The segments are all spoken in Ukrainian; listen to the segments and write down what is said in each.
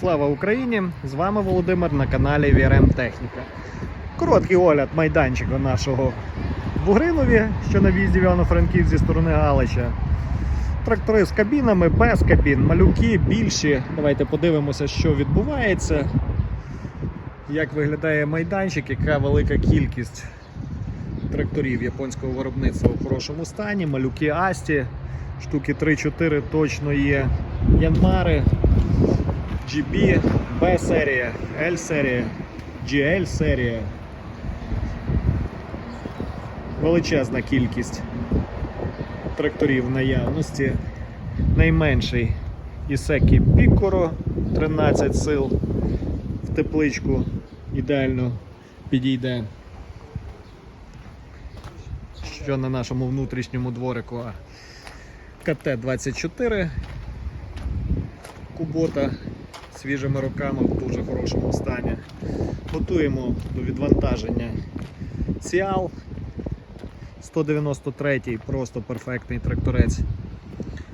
Слава Україні! З вами Володимир на каналі VRM Техніка. Короткий огляд майданчика нашого в Бугринові, що на в'їзді в Івано-Франків зі сторони Галича. Трактори з кабінами, без кабін, малюки більші. Давайте подивимося, що відбувається. Як виглядає майданчик, яка велика кількість тракторів японського виробництва у хорошому стані, малюки Асті, штуки 3-4 точно є. Янмари, GB, B серія, L серія, GL серія. Величезна кількість тракторів в наявності. Найменший Ісекі Пікоро 13 сил в тепличку ідеально підійде. Що на нашому внутрішньому дворику КТ-24 Кубота свіжими руками в дуже хорошому стані. Готуємо до відвантаження Сіал 193-й, просто перфектний тракторець.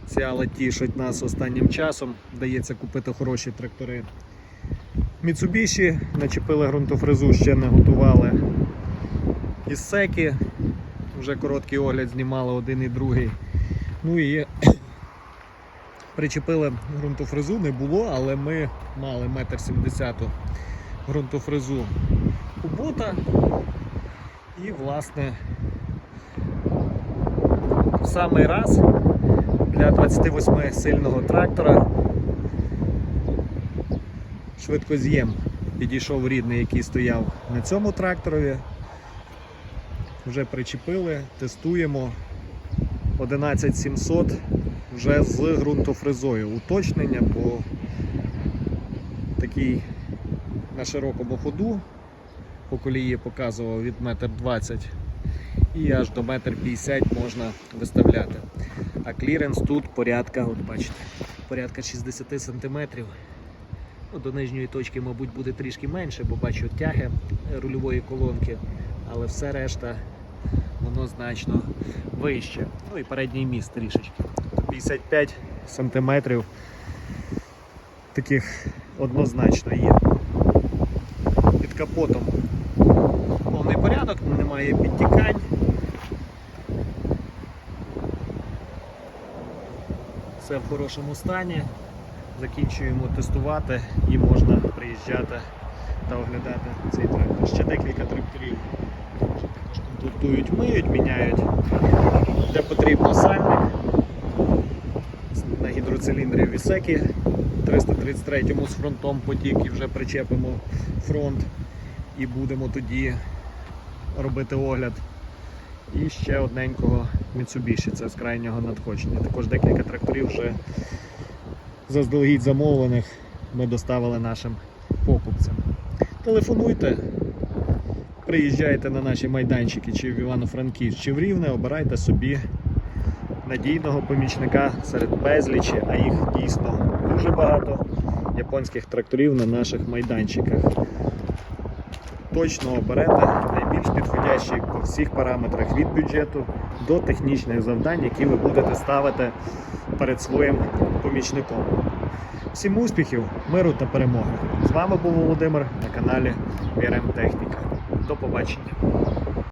Сіала тішить нас останнім часом, вдається купити хороші трактори. Mitsubishi начепили ґрунтофрезу, ще не готували. Ісекі, вже короткий огляд знімали один і другий. Ну і причепили ґрунтофрезу, не було, але ми мали метр сімдесяту ґрунтофрезу Кубота. І, власне, в самий раз для 28 сильного трактора швидкоз'єм підійшов рідний, який стояв на цьому тракторові. Вже причепили, тестуємо 11700 вже з ґрунтофрезою. Уточнення, бо такий на широкому ходу по колії показував від 1,20 м і аж до 1,50 м можна виставляти. А кліренс тут порядка, от бачите, порядка 60 см. Ну, до нижньої точки, мабуть, буде трішки менше, бо бачу тяги рульової колонки, але все решта воно значно вище. Ну і передній міст трішечки. Тобто 55 сантиметрів таких однозначно є. Під капотом повний порядок, немає підтікань. Все в хорошому стані. Закінчуємо тестувати і можна приїжджати та оглядати цей трактор. Ще декілька тракторів також миють, міняють, де потрібно сальник на гідроциліндрі Вісекі 333 з фронтом потік і вже причепимо фронт і будемо тоді робити огляд. І ще одненького Mitsubishi, це з крайнього надходження. Також декілька тракторів вже заздалегідь замовлених ми доставили нашим покупцям. Телефонуйте, приїжджайте на наші майданчики чи в Івано-Франківськ, чи в Рівне, обирайте собі надійного помічника серед безлічі, а їх дійсно дуже багато японських тракторів на наших майданчиках. Точно оберете найбільш підходящий по всіх параметрах від бюджету до технічних завдань, які ви будете ставити перед своїм помічником. Всім успіхів, миру та перемоги! З вами був Володимир на каналі VRM Техніка. До побачення!